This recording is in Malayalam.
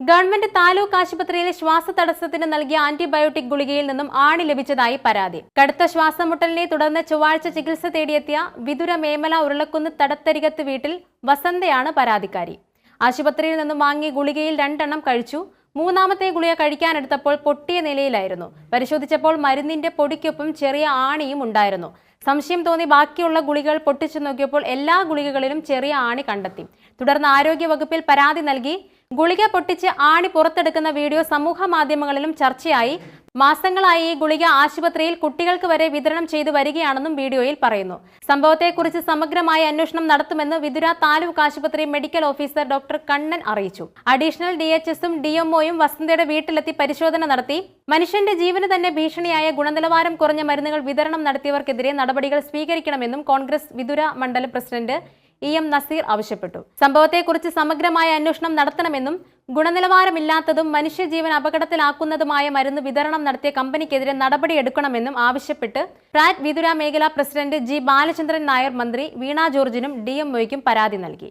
ഗവൺമെന്റ് താലൂക്ക് ആശുപത്രിയിലെ ശ്വാസതടസ്സത്തിന് നൽകിയ ആന്റിബയോട്ടിക് ഗുളികയിൽ നിന്നും ആണി ലഭിച്ചതായി പരാതി. കടുത്ത ശ്വാസമുട്ടലിനെ തുടർന്ന് ചൊവ്വാഴ്ച ചികിത്സ തേടിയെത്തിയ വിതുര മേമല ഉരുളക്കുന്ന് തടത്തരികത്ത് വീട്ടിൽ വസന്തയാണ് പരാതിക്കാരി. ആശുപത്രിയിൽ നിന്നും വാങ്ങിയ ഗുളികയിൽ രണ്ടെണ്ണം കഴിച്ചു. മൂന്നാമത്തെ ഗുളിക കഴിക്കാനെടുത്തപ്പോൾ പൊട്ടിയ നിലയിലായിരുന്നു. പരിശോധിച്ചപ്പോൾ മരുന്നിന്റെ പൊടിക്കൊപ്പം ചെറിയ ആണിയും ഉണ്ടായിരുന്നു. സംശയം തോന്നി ബാക്കിയുള്ള ഗുളികൾ പൊട്ടിച്ചു നോക്കിയപ്പോൾ എല്ലാ ഗുളികകളിലും ചെറിയ ആണി കണ്ടെത്തി. തുടർന്ന് ആരോഗ്യവകുപ്പിൽ പരാതി നൽകി ഗുളിക പൊട്ടിച്ച് ആണി പുറത്തെടുക്കുന്ന വീഡിയോ സമൂഹ മാധ്യമങ്ങളിലും ചർച്ചയായി. മാസങ്ങളായി ഈ ഗുളിക ആശുപത്രിയിൽ കുട്ടികൾക്ക് വരെ വിതരണം ചെയ്തു വരികയാണെന്നും വീഡിയോയിൽ പറയുന്നു. സംഭവത്തെക്കുറിച്ച് സമഗ്രമായ അന്വേഷണം നടത്തുമെന്ന് വിതുര താലൂക്ക് ആശുപത്രി മെഡിക്കൽ ഓഫീസർ ഡോക്ടർ കണ്ണൻ അറിയിച്ചു. അഡീഷണൽ ഡി എച്ച് എസും ഡിഎംഒയും വസന്തയുടെ വീട്ടിലെത്തി പരിശോധന നടത്തി. മനുഷ്യന്റെ ജീവന് തന്നെ ഭീഷണിയായ ഗുണനിലവാരം കുറഞ്ഞ മരുന്നുകൾ വിതരണം നടത്തിയവർക്കെതിരെ നടപടികൾ സ്വീകരിക്കണമെന്നും കോൺഗ്രസ് വിതുര മണ്ഡലം പ്രസിഡന്റ് ഇ എം നസീർ ആവശ്യപ്പെട്ടു. സംഭവത്തെക്കുറിച്ച് സമഗ്രമായ അന്വേഷണം നടത്തണമെന്നും ഗുണനിലവാരമില്ലാത്തതും മനുഷ്യജീവൻ അപകടത്തിലാക്കുന്നതുമായ മരുന്ന് വിതരണം നടത്തിയ കമ്പനിക്കെതിരെ നടപടിയെടുക്കണമെന്നും ആവശ്യപ്പെട്ട് പ്രാറ്റ് വിതുര മേഖലാ പ്രസിഡന്റ് ജി ബാലചന്ദ്രൻ നായർ മന്ത്രി വീണ ജോർജിനും ഡി പരാതി നൽകി.